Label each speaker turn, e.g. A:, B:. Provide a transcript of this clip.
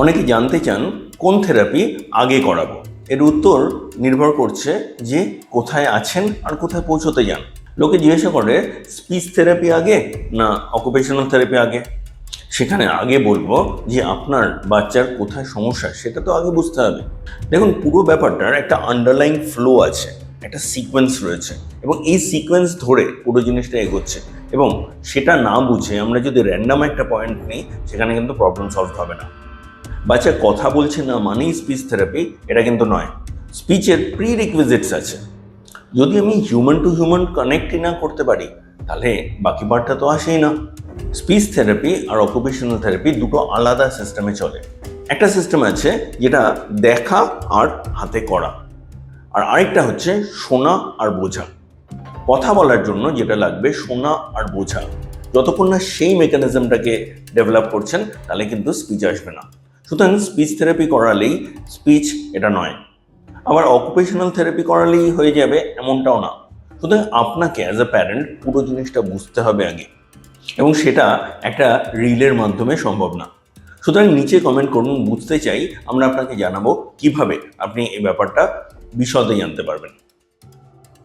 A: অনেকে জানতে চান কোন থেরাপি আগে করাবো। এর উত্তর নির্ভর করছে যে কোথায় আছেন আর কোথায় পৌঁছতে যান। লোকে জিজ্ঞাসা করে, স্পিচ থেরাপি আগে না অকুপেশনাল থেরাপি আগে? সেখানে আগে বলব যে আপনার বাচ্চার কোথায় সমস্যা, সেটা তো আগে বুঝতে হবে। দেখুন, পুরো ব্যাপারটার একটা আন্ডারলাইন ফ্লো আছে, একটা সিকোয়েন্স রয়েছে এবং এই সিকোয়েন্স ধরে পুরো জিনিসটা এগোচ্ছে এবং সেটা না বুঝে আমরা যদি র্যান্ডাম একটা পয়েন্ট নিই, সেখানে কিন্তু প্রবলেম সলভ হবে না। বাচ্চা কথা বলছে না মানেই স্পিচ থেরাপি এটা কিন্তু নয়। স্পিচের প্রি রিকুইজিটস আছে। যদি আমি হিউম্যান টু হিউম্যান কানেক্টই না করতে পারি, তাহলে বাকি পার্টটা তো আসেই না। স্পিচ থেরাপি আর অকুপেশনাল থেরাপি দুটো আলাদা সিস্টেমে চলে। একটা সিস্টেম আছে যেটা দেখা আর হাতে করা। আর আরেকটা হচ্ছে শোনা আর বোঝা। কথা বলার জন্য যেটা লাগবে শোনা আর বোঝা। যতক্ষণ না সেই মেকানিজমটাকে ডেভেলপ করছেন, তাহলে কিন্তু স্পিচ আসবে না। সুতরাং স্পিচ থেরাপি করালেই স্পিচ এটা নয়। আবার অকুপেশনাল থেরাপি করালেই হয়ে যাবে এমনটাও না। সুতরাং আপনাকে অ্যাজ এ প্যারেন্ট পুরো জিনিসটা বুঝতে হবে আগে। এবং সেটা একটা রিলের মাধ্যমে সম্ভব না। সুতরাং নিচে কমেন্ট করুন, বুঝতে চাই, আমরা আপনাকে জানাব কীভাবে আপনি এই ব্যাপারটা বিশদে জানতে পারবেন।